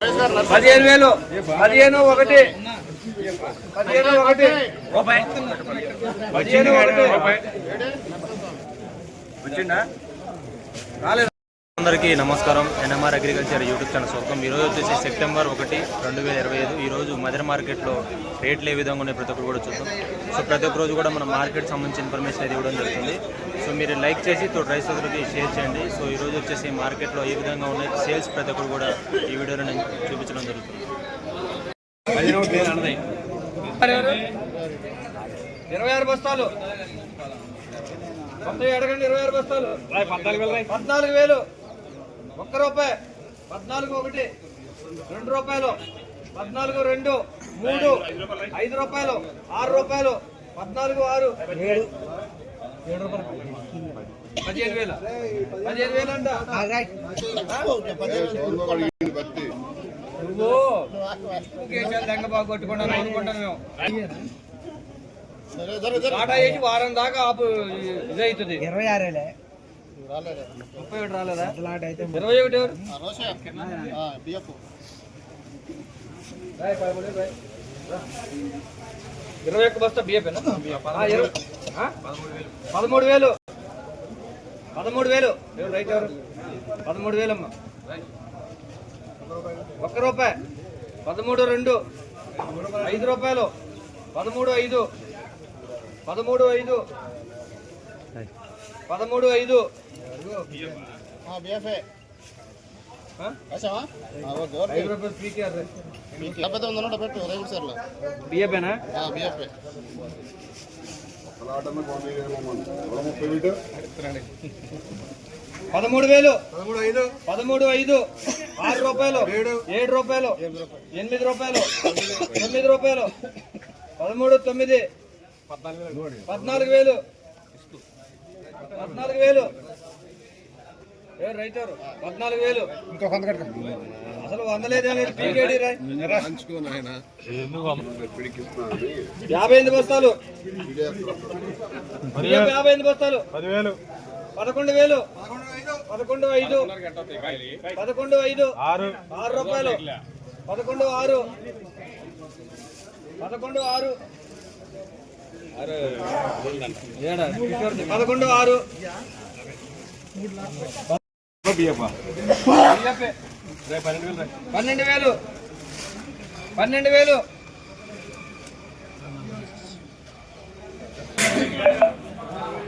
పదిహేను వేలు. పదిహేను ఒకటి. పదిహేను ఒకటి. పదిహేను ఒకటి. వచ్చిందా? రాలేదు. అందరికీ నమస్కారం. ఎన్ఎంఆర్ అగ్రికల్చర్ యూట్యూబ్ ఛానల్ స్వాగతం. ఈరోజు వచ్చేసి సెప్టెంబర్ ఒకటి రెండు వేల ఇరవై ఐదు. ఈరోజు మదర్ మార్కెట్లో రేట్లు ఏ విధంగా ఉన్నాయి ప్రతి ఒక్కరు కూడా చూద్దాం. సో ప్రతి ఒక్క రోజు కూడా మన మార్కెట్ సంబంధించిన ఇన్ఫర్మేషన్ అయితే ఇవ్వడం జరుగుతుంది. సో మీరు లైక్ చేసి తో రైస్ సోదరులకి షేర్ చేయండి. సో ఈరోజు వచ్చేసి మార్కెట్లో ఏ విధంగా ఉన్నాయి? సేల్స్ ప్రతి ఒక్కరు కూడా ఈ వీడియోలో నేను చూపించడం జరుగుతుంది. ఇరవై ఆరు బస్తాలు. అడగండి ఇరవై ఆరు బస్తాలు. పద్నాలుగు వేలు. ఒక్క రూపాయి. పద్నాలుగు ఒకటి. రెండు రూపాయలు. పద్నాలుగు రెండు. మూడు. ఐదు రూపాయలు. ఆరు రూపాయలు. పద్నాలుగు ఆరు. ఏడు. పదిహేను వేల. పదిహేను వేలు అంట నువ్వు కేశాలు దెంగ బాగా కొట్టుకున్నాను అనుకుంటాను మేము. వేసి వారం దాకా ఆపు ఇది అవుతుంది ఇరవై ఆరేలే. ముప్పై ఒకటి రాలేదా? ఇరవై ఒకటి ఎవరు? ఇరవై ఒక్క బస్తా బియ్యపేనా? పదమూడు వేలు. పదమూడు వేలు. ఎవరు రైట్ ఎవరు? పదమూడు వేలు అమ్మా ఒక్క రూపాయి. పదమూడు రెండు. ఐదు రూపాయలు. పదమూడు ఐదు. పదమూడు ఐదు. పదమూడు ఐదు. ఆ? ఐదు రూపాయలు పీకేఆర్ పదమూడు వేలు. పదమూడు ఐదు. పదమూడు ఐదు. ఆరు రూపాయలు. ఏడు. రూపాయలు. ఎనిమిది రూపాయలు. తొమ్మిది రూపాయలు. పదమూడు తొమ్మిది. పద్నాలుగు వేలు. పద్నాలుగు వేలు. ఏ రైటర్ పద్నాలుగు వేలు. ఇంకో కొంత అసలు యాభై ఎనిమిది బస్తాలు. యాభై ఎనిమిది బస్తాలు. పదివేలు. పదకొండు వేలు. పదకొండు ఐదు. పదకొండు ఐదు. ఆరు. ఆరు రూపాయలు. పదకొండు ఆరు. పదకొండు ఆరు? పదకొండు ఆరు. బియ్యపే. పన్నెండు వేలు పన్నెండు వేలు.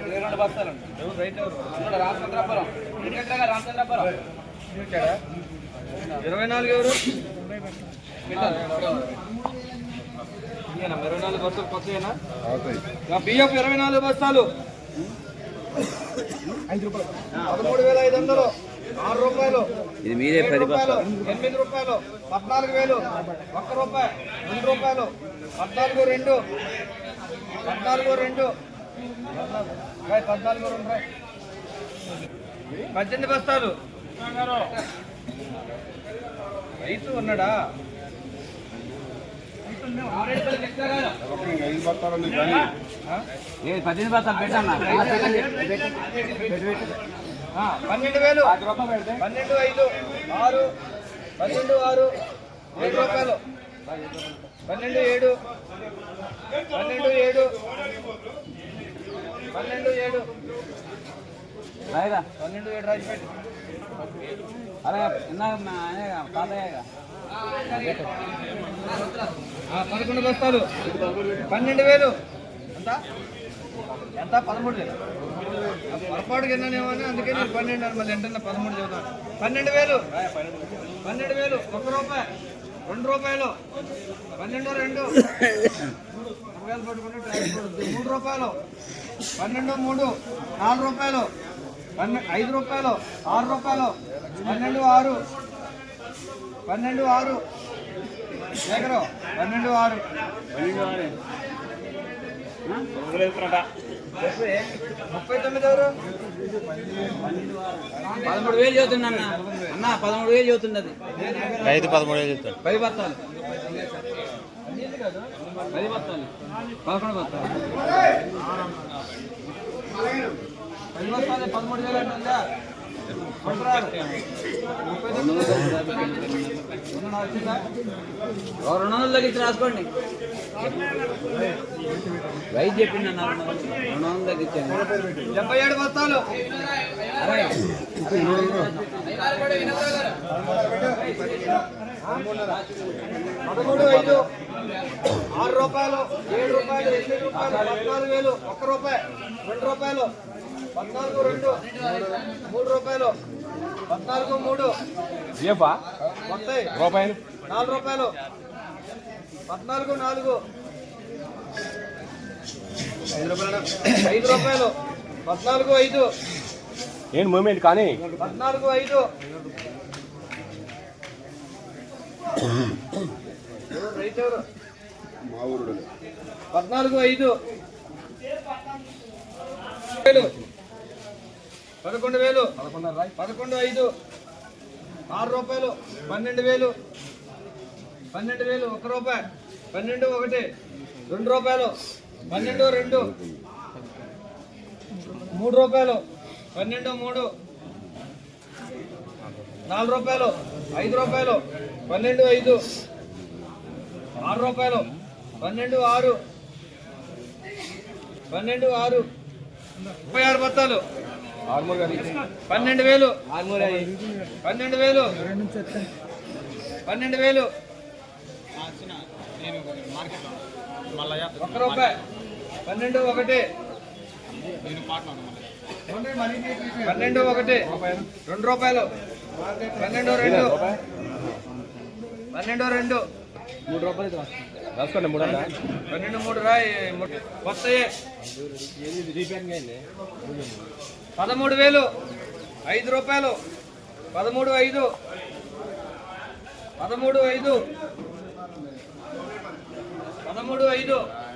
ఇరవై రెండు బస్తాలండి. రామచంద్రాపురం. వచ్చాడా? ఇరవై నాలుగు ఎవరు? ఇరవై నాలుగు బస్తాలు కొత్తయేనా? బియ్యం ఇరవై నాలుగు బస్తాలు. పదమూడు వేల ఐదు వందలు. ఆరు రూపాయలు ఇది మీదే పది రూపాయలు ఎనిమిది రూపాయలు పద్నాలుగు వేలు ఒక్క రూపాయి రెండు రూపాయలు పద్నాలుగు రెండు పద్నాలుగు రెండు పద్నాలుగు రెండు. పద్దెనిమిది బస్తాలు రైతు ఉన్నాడా? పద్దెనిమిది బస్తాలు పెట్టన్నా పన్నెండు వేలు. పన్నెండు ఐదు. ఆరు. పన్నెండు ఆరు. ఏడు రూపాయలు. పన్నెండు ఏడు. పన్నెండు ఏడు. పన్నెండు ఏడు. పన్నెండు ఏడు రాజపేట ఆ, పదకొండు బస్తాలు. పన్నెండు వేలు. ఎంత? ఎంత? పదమూడు వేలు. పొరపాటు కిందనేమో అని అందుకే నేను పన్నెండు అని మళ్ళీ పదమూడు చదువుతాను పన్నెండు వేలు. పన్నెండు వేలు. ఒక రూపాయి. రెండు రూపాయలు. పన్నెండు రెండు. రూపాయలు పట్టుకుంటే మూడు రూపాయలు. పన్నెండు మూడు. నాలుగు రూపాయలు. పన్నె ఐదు రూపాయలు. ఆరు రూపాయలు. పన్నెండు ఆరు. పన్నెండు ఆరు. శేఖరు పన్నెండు ఆరు పన్నెండు ఆరు. పదమూడు వేలు చదువుతున్నా అన్న అన్న పదమూడు వేలు చదువుతున్నది రైతు పదమూడు వేలు చెప్తాడు పది బత్తాలు పది బత్తాలు పదకొండు. బత్తాలు పది బస్తాలు పదమూడు వేలు అంటుందా? రెండు వందలు తగ్గించి రాసుకోండి. రైతు చెప్పింది అన్న రెండు వందలు. తగ్గించాను డెబ్బై ఏడు బస్తాలు. పదమూడు ఐదు. ఆరు రూపాయలు ఏడు రూపాయలు ఎనిమిది రూపాయలు పద్నాలుగు వేలు ఒక్క రూపాయి రెండు రూపాయలు. పద్నాలుగు రెండు. మూడు రూపాయలు. పద్నాలుగు మూడు. వస్తాయి. రూపాయలు. నాలుగు రూపాయలు. పద్నాలుగు నాలుగు. ఐదు రూపాయలు ఐదు రూపాయలు. పద్నాలుగు ఐదు. ఏంటి మూమెంట్ కానీ? పద్నాలుగు ఐదు. ఎవరు? రైతు ఎవరు? పద్నాలుగు ఐదు. పదకొండు వేలు. పదకొండు ఐదు. ఆరు రూపాయలు. పన్నెండు వేలు. పన్నెండు వేలు ఒక రూపాయి. పన్నెండు ఒకటి. రెండు రూపాయలు. పన్నెండు రెండు. మూడు రూపాయలు. పన్నెండు మూడు. నాలుగు రూపాయలు. ఐదు రూపాయలు. పన్నెండు ఐదు. ఆరు రూపాయలు. పన్నెండు ఆరు. పన్నెండు ఆరు. ముప్పై ఆరు బత్తాలు. పన్నెండు వేలు. పన్నెండు వేలు. పన్నెండు వేలు. ఒక్క రూపాయి. పన్నెండు ఒకటి. పన్నెండు ఒకటి. రెండు రూపాయలు. పన్నెండు రెండు. పన్నెండు రెండు. మూడు రూపాయలు రాసుకోండి మూడు పన్నెండు మూడు రాయి. అయింది. పదమూడు వేలు ఐదు రూపాయలు. పదమూడు ఐదు. పదమూడు ఐదు. పదమూడు ఐదు.